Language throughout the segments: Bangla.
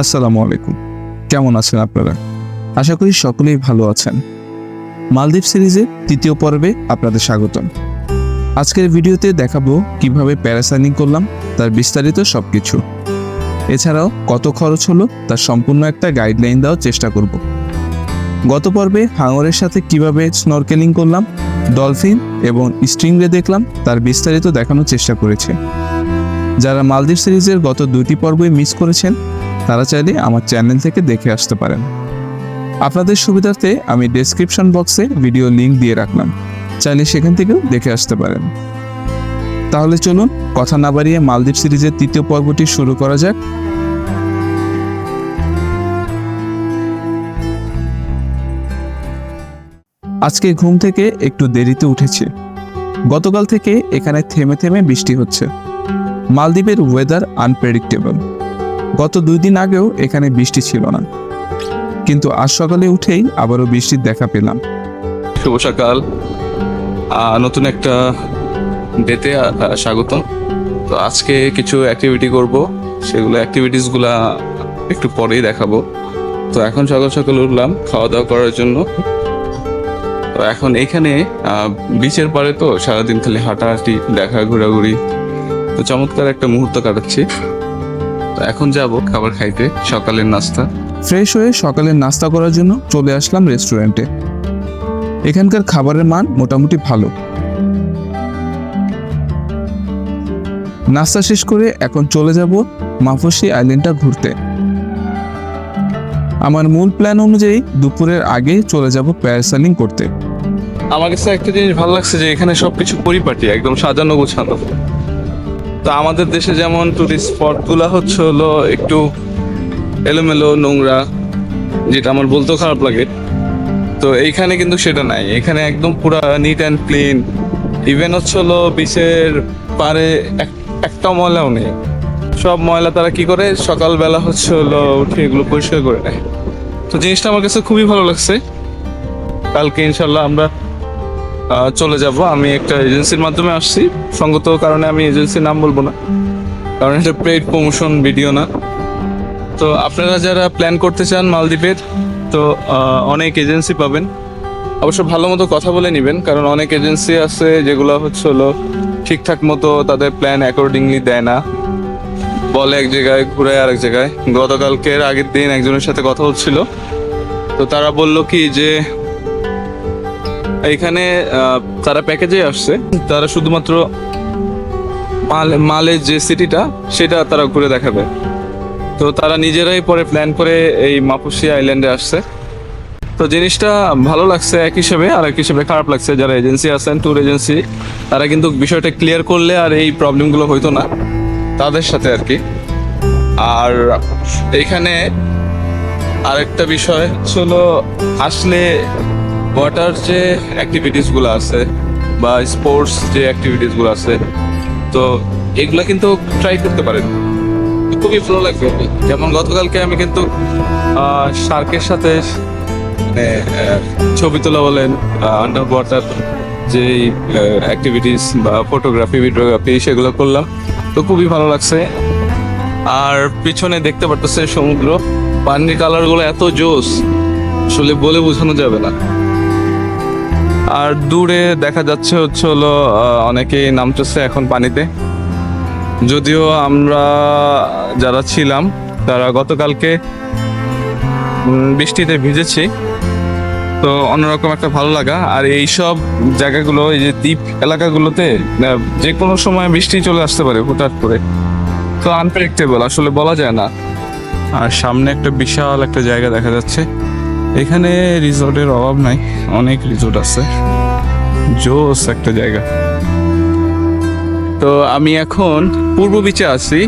আসসালামু আলাইকুম। কেমন আছেন আপনারা? আশা করি সকলেই ভালো আছেন। মালদ্বীপ সিরিজের তৃতীয় পর্বে আপনাদের স্বাগতম। আজকের ভিডিওতে দেখাবো কীভাবে প্যারাসাইনিং করলাম, তার বিস্তারিত সব কিছু এছাড়াও কত খরচ হলো তার সম্পূর্ণ একটা গাইডলাইন দেওয়ার চেষ্টা করব। গত পর্বে হাঙরের সাথে কীভাবে স্নরকেলিং করলাম, ডলফিন এবং স্ট্রিংরে দেখলাম, তার বিস্তারিত দেখানোর চেষ্টা করেছে। যারা মালদ্বীপ সিরিজের গত দুটি পর্বই মিস করেছেন তারা চাইলে আমার চ্যানেল থেকে দেখে আসতে পারেন। আপনাদের সুবিধার্থে আমি ডেসক্রিপশন বক্সে ভিডিও লিংক দিয়ে রাখলাম। চাইলে সেখান থেকেও দেখে আসতে পারেন। তাহলে চলুন কথা না বাড়িয়ে মালদ্বীপ সিরিজের তৃতীয় পর্বটি শুরু করা যাক। আজকে ঘুম থেকে একটু দেরিতে উঠেছে। গতকাল থেকে এখানে থেমে থেমে বৃষ্টি হচ্ছে। মালদ্বীপের ওয়েদার আনপ্রেডিক্টেবল গত দুই দিন আগেও এখানে বৃষ্টি ছিল না। কিন্তু আজ সকালে উঠেই আবারও বৃষ্টির দেখা পেলাম। শুভ সকাল। নতুন একটা ডেতে স্বাগতম। তো আজকে কিছু অ্যাক্টিভিটি করব। সেগুলো অ্যাক্টিভিটিসগুলা একটু পরেই দেখাবো। তো এখন সকাল সকাল উঠলাম খাওয়া দাওয়া করার জন্য। তো এখন এখানে বিচের পারে তো সারাদিন খালি হাঁটাহাঁটি, দেখা, ঘোরাঘুরি। তো চমৎকার একটা মুহূর্ত কাটাচ্ছি। তো এখন যাব খাবার খাইতে সকালের নাস্তা। ফ্রেশ হয়ে সকালের নাস্তা করার জন্য চলে আসলাম রেস্টুরেন্টে এখানকার খাবারের মান মোটামুটি ভালো। নাস্তা শেষ করে এখন চলে যাব মাফসি আইল্যান্ডটা ঘুরতে। আমার মূল প্ল্যান অনুযায়ী দুপুরের আগে চলে যাব প্যারাসাইলিং করতে। আমার কাছে একটা জিনিস ভালো লাগছে যে এখানে সবকিছু পরিপাটি একদম সাজানো গোছানো। তো আমাদের দেশে যেমন টুরিস্ট স্পটগুলা হচ্ছে হলো একটু এলোমেলো, নোংরা, যেটা আমার বলতেও খারাপ লাগে। তো এইখানে কিন্তু সেটা নাই। এখানে একদম পুরা নিট অ্যান্ড ক্লিন ইভেন হচ্ছে হলো বিচের পারে এক- একটা ময়লাও নেই। সব ময়লা তারা কি করে? সকালবেলা হচ্ছে হলো উঠে এগুলো পরিষ্কার করে নেয়। তো জিনিসটা আমার কাছে খুবই ভালো লাগছে। কালকে ইনশাল্লাহ আমরা চলে যাব। আমি একটা এজেন্সির মাধ্যমে আসছি। সঙ্গত কারণে আমি এজেন্সির নাম বলব না। কারণ এটা পেইড প্রমোশন ভিডিও না। তো আপনারা যারা প্ল্যান করতে চান মালদ্বীপের, তো অনেক এজেন্সি পাবেন। অবশ্য ভালো মতো কথা বলে নেবেন, কারণ অনেক এজেন্সি আছে যেগুলো হচ্ছে হলো ঠিকঠাক মতো তাদের প্ল্যান অ্যাকর্ডিংলি দেয় না। বলে এক জায়গায়, ঘুরে আরেক জায়গায়। গতকালকের আগের দিন একজনের সাথে কথা হচ্ছিল। তো তারা বলল কি যে এখানে তারা প্যাকেজে আসছে। তারা শুধুমাত্র মাল যে সিটিটা সেটা তারা ঘুরে দেখাবে। তো তারা নিজেরাই পরে প্ল্যান করে এই মাপুসি আইল্যান্ডে আসছে। তো জিনিসটা ভালো লাগছে এক হিসেবে, আর এক হিসেবে খারাপ লাগছে। যারা এজেন্সি আছেন ট্যুর এজেন্সি তারা কিন্তু বিষয়টা ক্লিয়ার করলে আর এই প্রবলেমগুলো হইতো না, তাদের সাথে আর কি। আর এখানে আরেকটা বিষয় হলো, আসলে ওয়াটার যে অ্যাক্টিভিটিসগুলো আছে বা স্পোর্টস যে অ্যাক্টিভিটিসগুলো আছে, তো এগুলো কিন্তু ট্রাই করতে পারেন। খুবই ভালো লাগবে যেমন গতকালকে আমি কিন্তু শার্কের সাথে মানে ছবি তোলা বলেন আন্ডার ওয়াটার যে অ্যাক্টিভিটিস বা ফটোগ্রাফি ভিডিওগ্রাফি সেগুলো করলাম, তো খুবই ভালো লাগছে। আর পিছনে দেখতে পারতেছে সমুদ্র, পানির কালারগুলো এত জোস আসলে বলে বোঝানো যাবে না। আর দূরে দেখা যাচ্ছে হচ্ছে হলো অনেকেই নামতেছে এখন পানিতে। যদিও আমরা যারা ছিলাম, তারা গতকালকে বৃষ্টিতে ভিজেছি। তো অন্যরকম একটা ভালো লাগা। আর এই সব জায়গাগুলো, এই যে দ্বীপ এলাকাগুলোতে যে কোনো সময় বৃষ্টি চলে আসতে পারে হঠাৎ করে। তো আনপ্রেডিক্টেবল আসলে বলা যায় না। আর সামনে একটা বিশাল একটা জায়গা দেখা যাচ্ছে। এখানে রিসোর্টের অভাব নাই, অনেক রিসোর্ট আছে। জোস একটা জায়গা। তো আমি এখন পূর্ব বিচে আছি।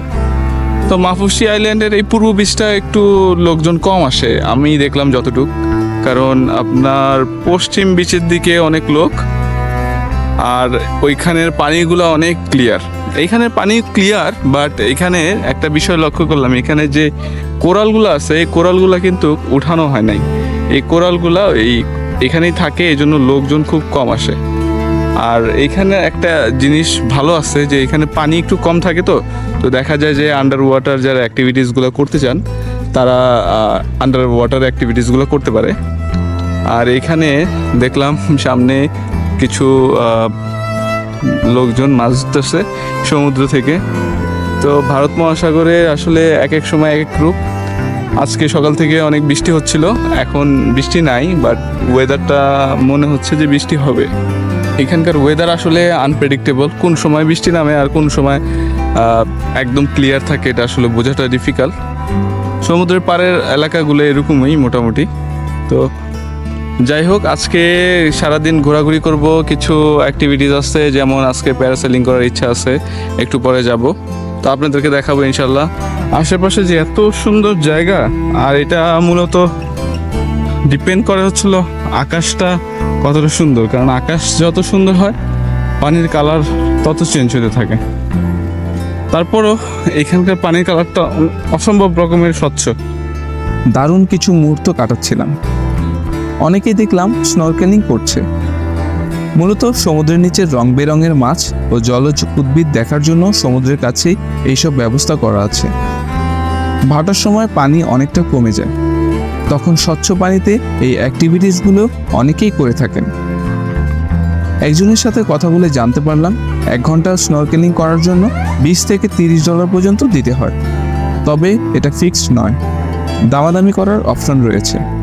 তো মাফুসি আইল্যান্ডের এই পূর্ব বিচটা একটু লোকজন কম আসে আমি দেখলাম যতটুক। কারণ আপনার পশ্চিম বিচের দিকে অনেক লোক, আর ওইখানের পানিগুলো অনেক ক্লিয়ার এইখানের পানি ক্লিয়ার বাট এখানে একটা বিষয় লক্ষ্য করলাম, এখানে যে কোরালগুলো আছে, এই কোরালগুলো কিন্তু উঠানো হয় নাই। এই কোরালগুলো এই এখানেই থাকে এই জন্য লোকজন খুব কম আসে। আর এখানে একটা জিনিস ভালো আছে যে, এখানে পানি একটু কম থাকে তো তো দেখা যায় যে আন্ডার ওয়াটার যারা অ্যাক্টিভিটিসগুলো করতে চান, তারা আন্ডার ওয়াটার অ্যাক্টিভিটিসগুলো করতে পারে। আর এখানে দেখলাম সামনে কিছু লোকজন মাছ ধরতেছে সমুদ্র থেকে। তো ভারত মহাসাগরে আসলে এক এক সময় এক এক রূপ। আজকে সকাল থেকে অনেক বৃষ্টি হচ্ছিল, এখন বৃষ্টি নাই বাট ওয়েদারটা মনে হচ্ছে যে বৃষ্টি হবে। এখানকার ওয়েদার আসলে আনপ্রেডিক্টেবল কোন সময় বৃষ্টি নামে আর কোন সময় একদম ক্লিয়ার থাকে, এটা আসলে বোঝাটা ডিফিকাল্ট সমুদ্রের পাড়ের এলাকাগুলো এরকমই মোটামুটি। তো যাই হোক, আজকে সারাদিন ঘোরাঘুরি করব, কিছু অ্যাক্টিভিটিস আছে, যেমন আজকে প্যারাসেলিং করার ইচ্ছা আছে, একটু পরে যাব। তো আপনাদেরকে দেখাবো ইনশাল্লাহ। আশেপাশে যে এত সুন্দর জায়গা, আর এটা মূলত ডিপেন্ড করে হচ্ছিল আকাশটা কতটা সুন্দর, কারণ আকাশ যত সুন্দর হয়, পানির কালার তত চেঞ্জ হতে থাকে। তারপরও এখানকার পানির কালারটা অসম্ভব রকমের স্বচ্ছ। দারুণ কিছু মুহূর্ত কাটাচ্ছিলাম। অনেকেই দেখলাম স্নরকেলিং করছে। মূলত সমুদ্রের নিচে রং বেরঙের মাছ ও জলজ উদ্ভিদ দেখার জন্য সমুদ্রের কাছেই এইসব ব্যবস্থা করা আছে। ভাটার সময় পানি অনেকটা কমে যায়। তখন স্বচ্ছ পানিতে এই অ্যাক্টিভিটিসগুলো অনেকেই করে থাকেন। একজনের সাথে কথা বলে জানতে পারলাম, এক ঘণ্টা স্নরকেলিং করার জন্য বিশ থেকে তিরিশ ডলার পর্যন্ত দিতে হয়। তবে এটা ফিক্সড নয়। দামাদামি করার অপশন রয়েছে।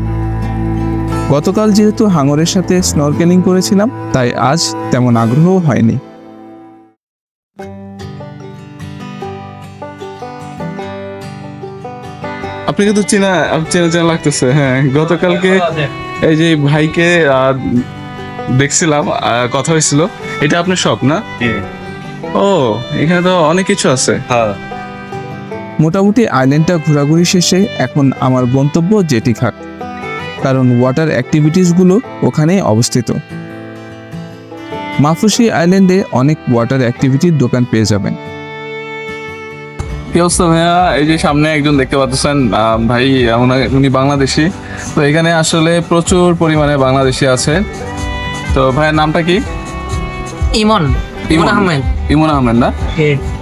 গতকাল যেহেতু হাঙরের সাথে স্নরকেলিং করেছিলাম তাই আজ তেমন আগ্রহ হয়নি। আপনি কিন্তু চেনা চেনা চেনা লাগতেছে হ্যাঁ। গতকালকে এই যে ভাইকে দেখছিলাম কথা হয়েছিল। এটা আপনার শপ না? ও এখানে তো অনেক কিছু আছে। মোটামুটি আইল্যান্ডটা ঘোরাঘুরি শেষে এখন আমার গন্তব্য জেটি ঘাট কারণ ওয়াটার অ্যাক্টিভিটিসগুলো ওখানে অবস্থিত। মাফুসি আইল্যান্ডে অনেক ওয়াটার অ্যাক্টিভিটির দোকান পেয়ে যাবেন। কি অবস্থা ভাইয়া? এই যে সামনে একজন দেখতে পাচ্ছেন ভাই উনি- উনি বাংলাদেশি। তো এখানে আসলে প্রচুর পরিমাণে বাংলাদেশি আছে। তো ভাইয়ের নামটা কি? ইমন। ইমন আহমেদ। ইমন আহমেদ না?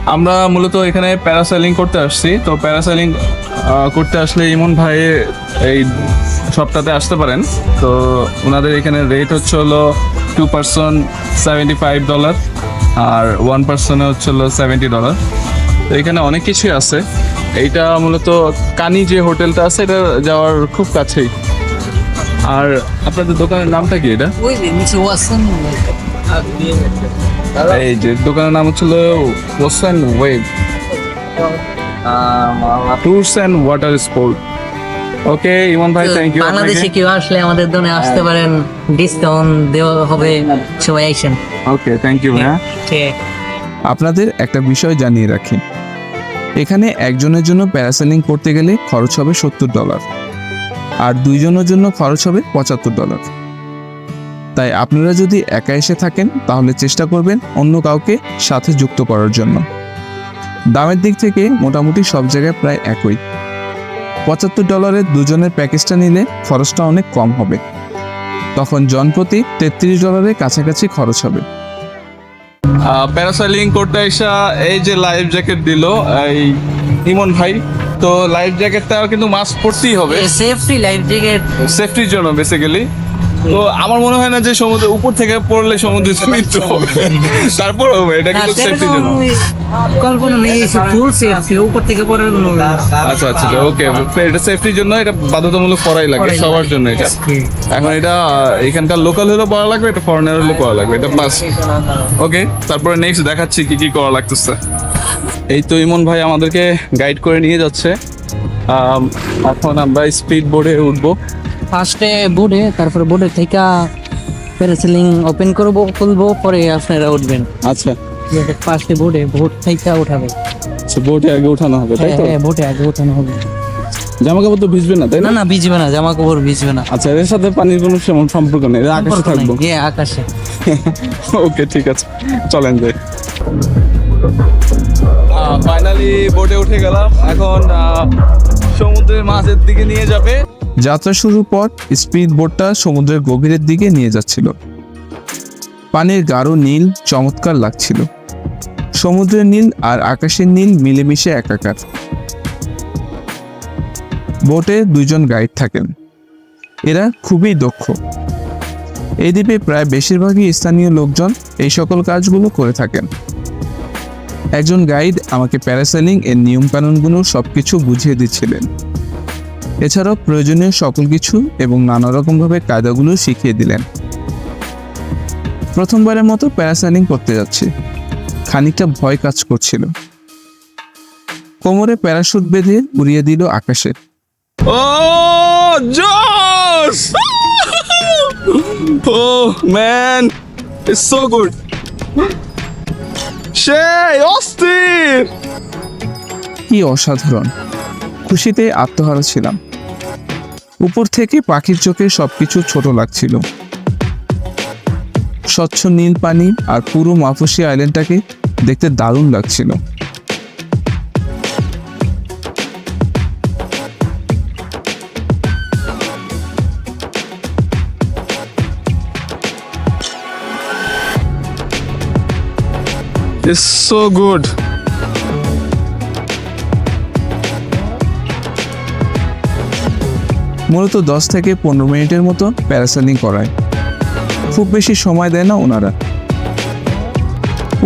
আমরা মূলত এখানে প্যারাসাইলিং করতে আসছি। তো প্যারাসাইলিং করতে আসলে ইমন ভাই এই সপ্তাহে আসতে পারেন। তো ওনাদের এখানে রেট হচ্ছে হলো two person seventy five dollar আর ওয়ান পার্সনে হচ্ছে হলো সেভেন্টি ডলার তো এখানে অনেক কিছুই আছে। এইটা মূলত কানি যে হোটেলটা আছে এটা যাওয়ার খুব কাছেই। আর আপনাদের দোকানের নামটা কি এটা? ওয়াসন এই যে দোকানের নাম হচ্ছিল ocean wave. Tours and water sport okay Emon ভাই থ্যাংক ইউ বাংলাদেশে কেউ আসলে আমাদের দোকানে আসতে পারেন ডিসকাউন্ট দেওয়া হবে সবাই আইসেন। ওকে থ্যাংক ইউ ভাইয়া। আপনাদের একটা বিষয় জানিয়ে রাখি। এখানে একজনের জন্য প্যারাসেলিং করতে গেলে খরচ হবে সত্তর ডলার আর দুইজনের জন্য খরচ হবে পঁচাত্তর ডলার। তাই আপনারা যদি একা এসে থাকেন তাহলে চেষ্টা করবেন অন্য কাউকে সাথে যুক্ত করার জন্য। দামের দিক থেকে মোটামুটি সব জায়গায় প্রায় একই। পঁচাত্তর ডলারের দুজনের প্যাকেজটা নিলে খরচটা অনেক কম হবে। তখন জনপ্রতি তেত্রিশ ডলারের কাছাকাছি খরচ হবে। প্যারাসাইলিং করতে এসা এই যে লাইফ জ্যাকেট দিল এই ইমন ভাই তো লাইফ জ্যাকেটটা কিন্তু মাস্ক পরতেই হবে। সেফটি লাইফ জ্যাকেট সেফটির জন্য বেসিক্যালি তো আমার মনে হয় না যে সমুদ্রের উপর থেকে পড়লে সমুদ্রে মৃত্যু হবে। তারপর হবে এটা কিন্তু সেফটির জন্য। কল্পনা নেই ফুল সেফটি উপর থেকে পরে আচ্ছা আচ্ছা ওকে এটা সেফটির জন্য এটা বাধ্যতামূলক পড়াই লাগে সবার জন্য এটা। এখন এটা এখানকার লোকাল হলেও পড়া লাগবে এটা ফরেনার হলেও পড়া লাগবে এটা প্লাস ওকে তারপরে নেক্সট দেখাচ্ছি কি কি করা লাগতেছে। এই তো ইমন ভাই আমাদেরকে গাইড করে নিয়ে যাচ্ছে। এখন আমরা স্পিড বোর্ডে উঠবো। ফার্স্টে বোর্ডে তারপরে বোর্ডে থেকে প্যারাসেলিং ওপেন করব খুলবো পরে আপনারা উঠবেন। আচ্ছা। ফার্স্টে বোর্ডে বোর্ড থেকে উঠাবে। আচ্ছা বোর্ডে আগে উঠানো হবে তাই হ্যাঁ তো? হ্যাঁ বোর্ডে আগে উঠানো হবে। জামা কাপড় তো ভিজবে না তাই না? না ভিজবে না জামা কাপড় ভিজবে না। আচ্ছা এর সাথে পানির কোনো সেমন সম্পর্ক নেই এরা আকাশে থাকব। হ্যাঁ আকাশে। ওকে ঠিক আছে। চলেন যাই। ফাইনালি বোটে উঠে গেলাম। এখন আহ, সমুদ্রের মাঝের দিকে নিয়ে যাবে। যাত্রা শুরুর পর স্পিড বোটটা সমুদ্রের গভীরের দিকে নিয়ে যাচ্ছিল। পানির গাঢ় নীল, চমৎকার লাগছিল। সমুদ্রের নীল আর আকাশের নীল মিলেমিশে একাকার। বোটে দুইজন গাইড থাকেন। এরা খুবই দক্ষ। এই দ্বীপে প্রায় বেশিরভাগই স্থানীয় লোকজন এই সকল কাজগুলো করে থাকেন। একজন গাইড আমাকে প্যারাসেলিং এর নিয়মকানুনগুলো সবকিছু বুঝিয়ে দিচ্ছিলেন। এছাড়াও প্রয়োজনীয় সকল কিছু এবং নানা রকমভাবে কায়দাগুলো শিখিয়ে দিলেন। প্রথমবারের মতো প্যারাসেলিং করতে যাচ্ছি। খানিকটা ভয় কাজ করছিল। কোমরে প্যারাশুট বেঁধে উড়িয়ে দিল আকাশে। ও gosh oh man it's so good সেই অস্থির! কি অসাধারণ। খুশিতে আত্মহারা ছিলাম। উপর থেকে পাখির চোখে সবকিছু ছোট লাগছিল। স্বচ্ছ নীল পানি আর পুরো মাফুসি আইল্যান্ডটাকে দেখতে দারুণ লাগছিল। ইটস সো গুড মূলত দশ থেকে পনেরো মিনিটের মতো প্যারাসেলিং করায়। খুব বেশি সময় দেয় না ওনারা।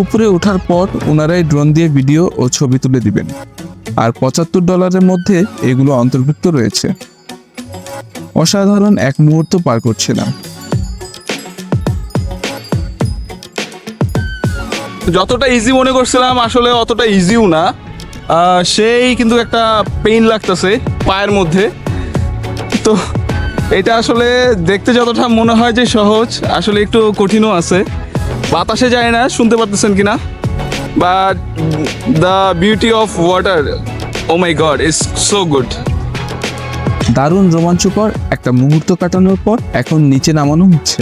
উপরে ওঠার পর ওনারাই ড্রোন দিয়ে ভিডিও ও ছবি তুলে দিবেন। আর পঁচাত্তর ডলারের মধ্যে এগুলো অন্তর্ভুক্ত রয়েছে। অসাধারণ এক মুহূর্ত পার করছিলাম যতটা ইজি মনে করছিলাম, আসলে অতটা ইজিও না। সেই কিন্তু একটা পেইন লাগতেছে পায়ের মধ্যে। তো এটা আসলে দেখতে যতটা মনে হয় যে সহজ আসলে একটু কঠিনও আছে। বাতাসে যায় না শুনতে পারতেছেন কিনা? But the beauty of water oh my god is so good দারুণ রোমাঞ্চকর একটা মুহূর্ত কাটানোর পর এখন নিচে নামানো হচ্ছে।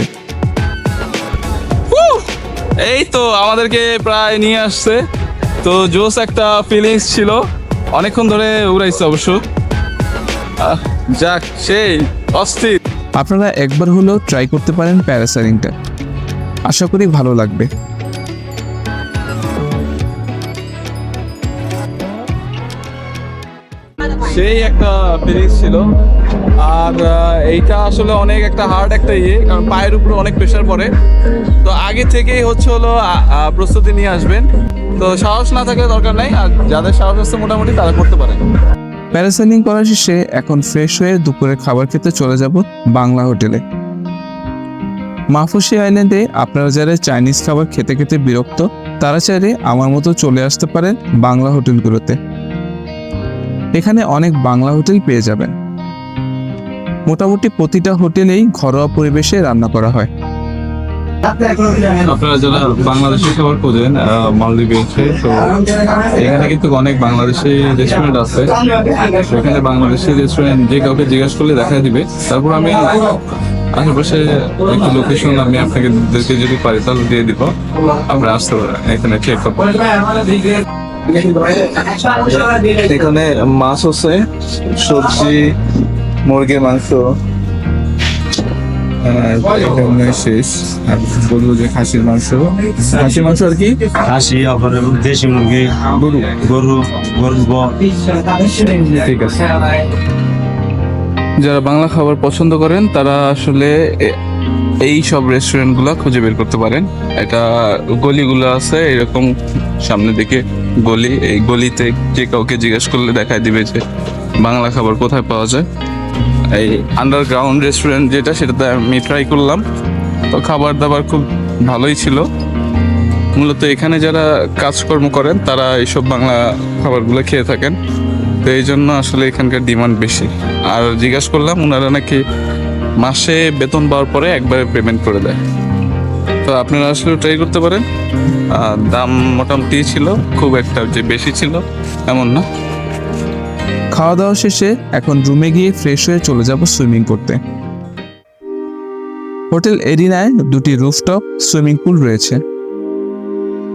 এই তো আমাদেরকে প্রায় নিয়ে আসছে। তো জোস একটা ফিলিংস ছিল। অনেকক্ষণ ধরে উড়াইছে অবশ্য। যাক সেই অস্থির। আপনারা একবার হলেও ট্রাই করতে পারেন প্যারাসাইলিংটা আশা করি ভালো লাগবে। সেই একটা ফিলিংস ছিল। আর এইটা আসলে অনেক একটা হার্ড একটা ইয়ে কারণ পায়ের উপরে অনেক প্রেশার পড়ে। তো আগে থেকেই হচ্ছে হলো প্রস্তুতি নিয়ে আসবেন। তো সাহস না থাকলে দরকার নাই আর যাদের সাহস আছে মোটামুটি তারা করতে পারে প্যারাসেলিং করা শেষে এখন ফ্রেশ হয়ে দুপুরে খাবার খেতে চলে যাব বাংলা হোটেলে। মাফুসি আইল্যান্ডে আপনারা যারা চাইনিজ খাবার খেতে খেতে বিরক্ত, তারা চাইলে আমার মতো চলে আসতে পারেন বাংলা হোটেলগুলোতে। এখানে অনেক বাংলা হোটেল পেয়ে যাবেন। মোটামুটি প্রতিটা হোটেলেই ঘরোয়া পরিবেশে রান্না করা হয়। আপনারা যারা বাংলাদেশি খাবার খোঁজেন মালদ্বীপে এসে, তো এখানে কিন্তু অনেক বাংলাদেশি রেস্টুরেন্ট আছে। এখানে বাংলাদেশি রেস্টুরেন্ট যে কাউকে জিজ্ঞাসা করলে দেখা দিবে। তারপর আমি আশেপাশে একটু লোকেশন আমি আপনাকে যদি পারি, তাহলে দিয়ে দিব। আপনারা আসতে পারেন এখানে চেক করতে। এখানে মাছ আছে, সবজি, মুরগির মাংস। এখানে শেষ। আর বলব যে খাসির মাংস। খাসির মাংস আর কি? খাসি আবার দেশি মুরগি গরু। গরু গরু ঠিক আছে। যারা বাংলা খাবার পছন্দ করেন তারা আসলে এই সব রেস্টুরেন্ট রেস্টুরেন্টগুলো খুঁজে বের করতে পারেন। এটা গলিগুলো আছে এরকম সামনের দিকে গলি। এই গলিতে যে কাউকে জিজ্ঞেস করলে দেখায় দিবে যে বাংলা খাবার কোথায় পাওয়া যায়। এই আন্ডারগ্রাউন্ড রেস্টুরেন্ট যেটা, সেটাতে আমি ট্রাই করলাম। তো খাবার দাবার খুব ভালোই ছিল। মূলত এখানে যারা কাজকর্ম করেন, তারা এইসব বাংলা খাবারগুলো খেয়ে থাকেন। তো এই জন্য আসলে এখানকার ডিমান্ড বেশি। আর জিজ্ঞাসা করলাম ওনারা নাকি মাসে বেতন পাওয়ার পরে একবারে পেমেন্ট করে দেয়। তো আপনারা আসলে ট্রাই করতে পারেন। দাম মোটামুটি ছিল, খুব একটা যে বেশি ছিল, এমন না। খাওয়া দাওয়া শেষে এখন রুমে গিয়ে ফ্রেশ হয়ে চলে যাব সুইমিং করতে। হোটেল এরিনায় দুটি রুফটপ সুইমিং পুল রয়েছে।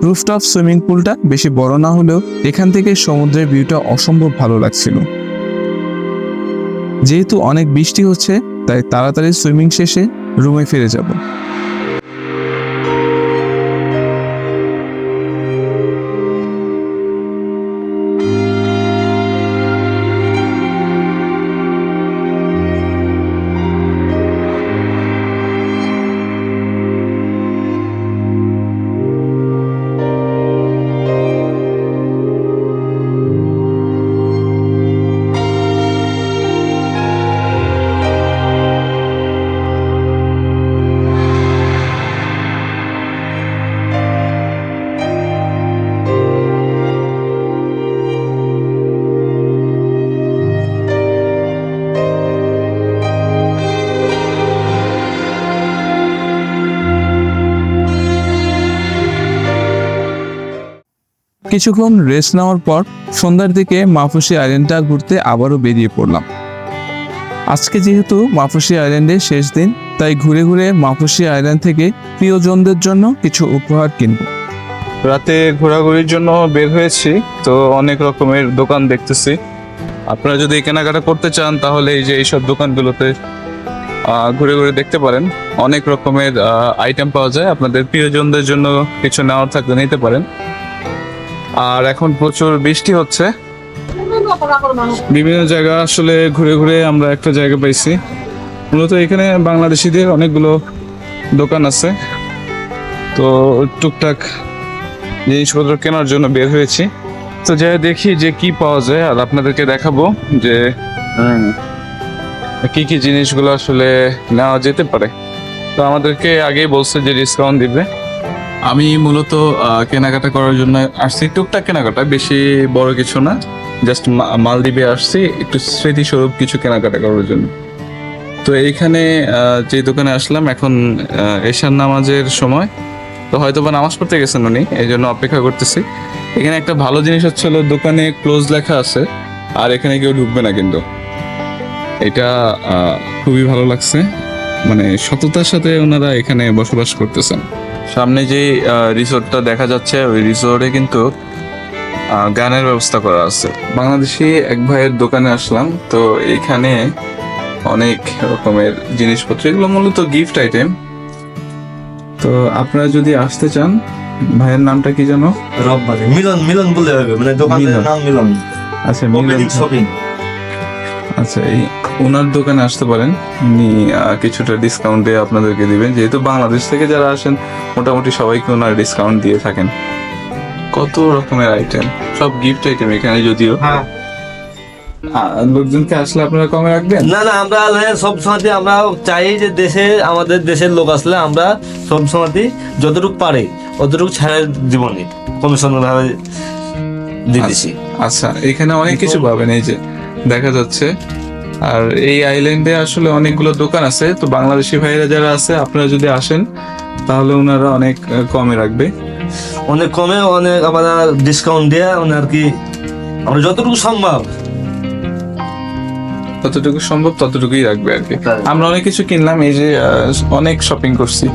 রুফটপ সুইমিং পুলটা বেশি বড় না হলেও এখান থেকে সমুদ্রের ভিউটা অসম্ভব ভালো লাগছিল। যেহেতু অনেক বৃষ্টি হচ্ছে, তাই তাড়াতাড়ি সুইমিং শেষে রুমে ফিরে যাব। কিছুক্ষণ রেস্ট নেওয়ার পর সন্ধ্যার দিকে মাফুসি আইল্যান্ডটা ঘুরতে আবারও বেরিয়ে পড়লাম। আজকে যেহেতু মাফুসি আইল্যান্ডের শেষ দিন, তাই ঘুরে ঘুরে মাফুসি আইল্যান্ড থেকে প্রিয়জনদের জন্য কিছু উপহার কিনব। রাতে ঘোরাঘুরির জন্য বের হয়েছি, তো অনেক রকমের দোকান দেখতেছি। আপনারা যদি কেনাকাটা করতে চান, তাহলে এই যে এইসব দোকানগুলোতে ঘুরে ঘুরে দেখতে পারেন। অনেক রকমের আইটেম পাওয়া যায়। আপনাদের প্রিয়জনদের জন্য কিছু নেওয়ার থাকলে নিতে পারেন। আর এখন প্রচুর বৃষ্টি হচ্ছে। বিভিন্ন জায়গা আসলে ঘুরে ঘুরে আমরা একটা জায়গা পাইছি। মূলত এখানে বাংলাদেশিদের অনেকগুলো দোকান আছে। তো টুকটাক জিনিসপত্র কেনার জন্য বের হয়েছি। তো যাই দেখি যে কি পাওয়া যায়, আর আপনাদেরকে দেখাবো যে কি কি জিনিসগুলো আসলে নেওয়া যেতে পারে। তো আমাদেরকে আগেই বলছে যে ডিসকাউন্ট দিবে। আমি মূলত কেনাকাটা করার জন্য আসছি। টুকটাক কেনাকাটা, বেশি বড় কিছু না। জাস্ট মালদ্বীপে আসছি, একটু স্মৃতিস্বরূপ কিছু কেনাকাটা করার জন্য। তো এইখানে যে দোকানে আসলাম, এখন এশার নামাজের সময়। তো হয়তো বা নামাজ পড়তে গেছেন উনি, এই জন্য অপেক্ষা করতেছি। এখানে একটা ভালো জিনিস হচ্ছে হলো, দোকানে ক্লোজ লেখা আছে, আর এখানে কেউ ঢুকবে না কিন্তু। এটা খুবই ভালো লাগছে। মানে সততার সাথে ওনারা এখানে বসবাস করতেছেন। সামনে যে রিসোর্টটা দেখা যাচ্ছে ওই রিসোর্টে কিন্তু গানের ব্যবস্থা করা আছে। বাংলাদেশি এক ভাইয়ের দোকানে আসলাম তো এখানে অনেক রকমের জিনিসপত্র এগুলো মূলত গিফট আইটেম তো আপনারা যদি আসতে চান ভাইয়ের নামটা কি জানো মিলন মিলন বলে হবে মানে দোকানের মিলন। নাম মিলন। আচ্ছা কমেডিক শপিং আচ্ছা এই ওনার দোকানে আসতে পারেন। উনি কিছুটা ডিসকাউন্ট আপনাদেরকে দিবেন। যেহেতু বাংলাদেশ থেকে যারা আসেন মোটামুটি সবাইকে ওনার ডিসকাউন্ট দিয়ে থাকেন। কত রকমের আইটেম সব গিফট আইটেম এখানে যদিও। হ্যাঁ। লোকজনকে আসলে আপনারা কমে রাখবেন? না না আমরা সব সময় আমরা চাই যে দেশে আমাদের দেশের লোক আসলে আমরা সব সময় যতটুকু পারে অতটুকু ছাড়া জীবনে কমিশন ভাবে দিতেছি। আচ্ছা এখানে অনেক কিছু পাবেন। এই যে দেখা যাচ্ছে আর এই আইল্যান্ডে আসলে অনেকগুলো দোকান আছে। তো বাংলাদেশি ভাইরা যারা আছে আপনারা যদি আসেন তাহলে ওনারা অনেক কমে রাখবে। অনেক কমে অনেক আমরা ডিসকাউন্ট দিয়ে মানে আর কি আমরা যতটুকু সম্ভব। ততটুকু সম্ভব ততটুকুই রাখবে আর কি। আমরা অনেক কিছু কিনলাম এই যে অনেক শপিং করছি।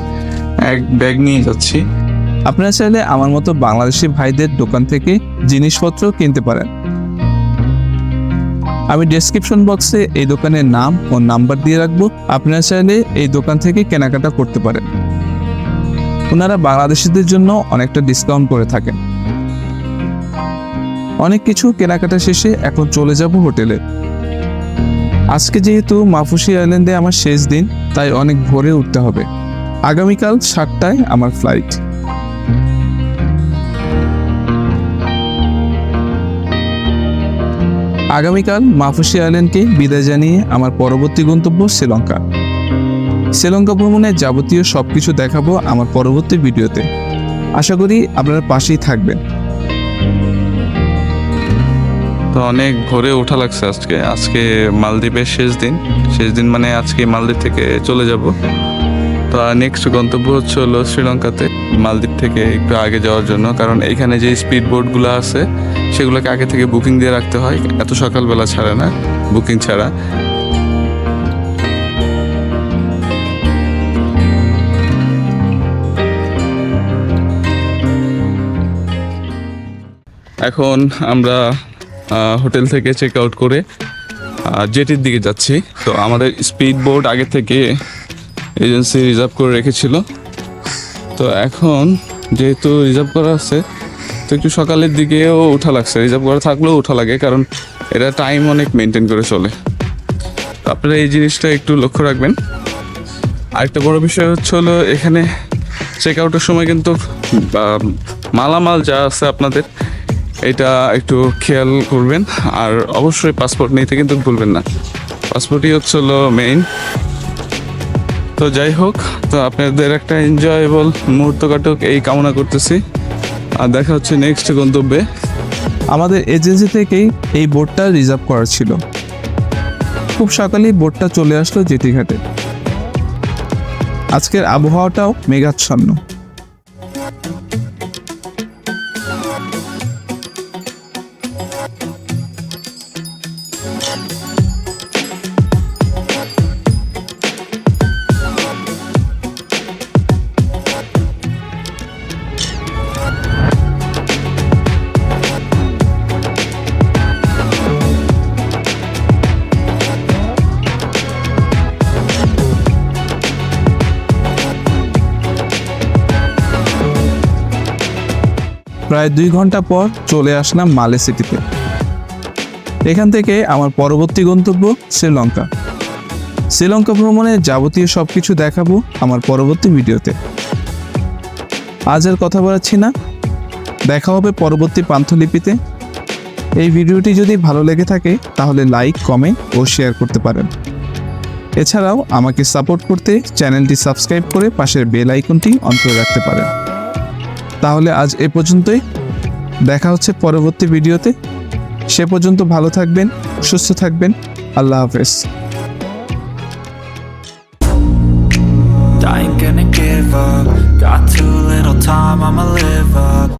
এক ব্যাগ নিয়ে যাচ্ছি। আপনারা চাইলে আমার মতো বাংলাদেশি ভাইদের দোকান থেকে জিনিসপত্র কিনতে পারেন। আমি ডেসক্রিপশন বক্সে এই দোকানের নাম ও নাম্বার দিয়ে রাখব। আপনারা চাইলে এই দোকান থেকে কেনাকাটা করতে পারেন। ওনারা বাংলাদেশিদের জন্য অনেকটা ডিসকাউন্ট করে থাকেন। অনেক কিছু কেনাকাটা শেষে এখন চলে যাব হোটেলে। আজকে যেহেতু মাফুসি আইল্যান্ডে আমার শেষ দিন, তাই অনেক ভোরে উঠতে হবে। আগামীকাল সাতটায় আমার ফ্লাইট আগামীকাল মাফুসি আইল্যান্ডকে বিদায় জানিয়ে আমার পরবর্তী গন্তব্য শ্রীলঙ্কা। শ্রীলঙ্কা ভ্রমণের যাবতীয় সব কিছু দেখাবো আমার পরবর্তী ভিডিওতে। আশা করি আপনারা পাশেই থাকবেন। তো অনেক ভোরে ওঠা লাগছে আজকে। আজকে মালদ্বীপের শেষ দিন। শেষ দিন মানে আজকে মালদ্বীপ থেকে চলে যাব। তো নেক্সট গন্তব্য হচ্ছে হলো শ্রীলঙ্কাতে, মালদ্বীপ থেকে একটু আগে যাওয়ার জন্য। কারণ এখানে যে স্পিড বোটগুলো আছে, সেগুলোকে আগে থেকে বুকিং দিয়ে রাখতে হয়। এত সকালবেলা ছাড়ে না বুকিং ছাড়া। এখন আমরা হোটেল থেকে চেক আউট করে জেটির দিকে যাচ্ছি। তো আমাদের স্পিড বোট আগে থেকে এজেন্সি রিজার্ভ করে রেখেছিল। তো এখন যেহেতু রিজার্ভ করা আছে, তো একটু সকালের দিকেও ওঠা লাগছে। রিজার্ভ করা থাকলেও ওঠা লাগে, কারণ এটা টাইম অনেক মেনটেন করে চলে। আপনারা এই জিনিসটা একটু লক্ষ্য রাখবেন। আরেকটা বড় বিষয় হচ্ছে হলো, এখানে চেক আউটের সময় কিন্তু মালামাল যা আছে আপনাদের, এটা একটু খেয়াল করবেন। আর অবশ্যই পাসপোর্ট নিতে কিন্তু ভুলবেন না। পাসপোর্টই হচ্ছে হলো মেইন তো যাই হোক, তো আপনাদের একটা এনজয়েবল মুহূর্ত কাটুক, এই কামনা করতেছি। আর দেখা হচ্ছে নেক্সট গন্তব্যে। আমাদের এজেন্সি থেকেই এই বোটটা রিজার্ভ করা ছিল। খুব সকালেই বোটটা চলে আসলো জেটিঘাটে। আজকের আবহাওয়াটাও মেঘাচ্ছন্ন। প্রায় দুই ঘণ্টা পর চলে আসলাম মালে সিটিতে। এখান থেকে আমার পরবর্তী গন্তব্য শ্রীলঙ্কা। শ্রীলঙ্কা ভ্রমণে যাবতীয় সব কিছু দেখাবো আমার পরবর্তী ভিডিওতে। আজ আর কথা বলাচ্ছি না। দেখা হবে পরবর্তী পান্থলিপিতে। এই ভিডিওটি যদি ভালো লেগে থাকে, তাহলে লাইক, কমেন্ট ও শেয়ার করতে পারেন। এছাড়াও আমাকে সাপোর্ট করতে চ্যানেলটি সাবস্ক্রাইব করে পাশের বেল আইকনটি অন করে রাখতে পারেন। তাহলে আজ এ পর্যন্তই দেখা হচ্ছে পরবর্তী ভিডিওতে সে পর্যন্ত ভালো থাকবেন সুস্থ থাকবেন আল্লাহ হাফেজ. Got too little time, I'ma live up.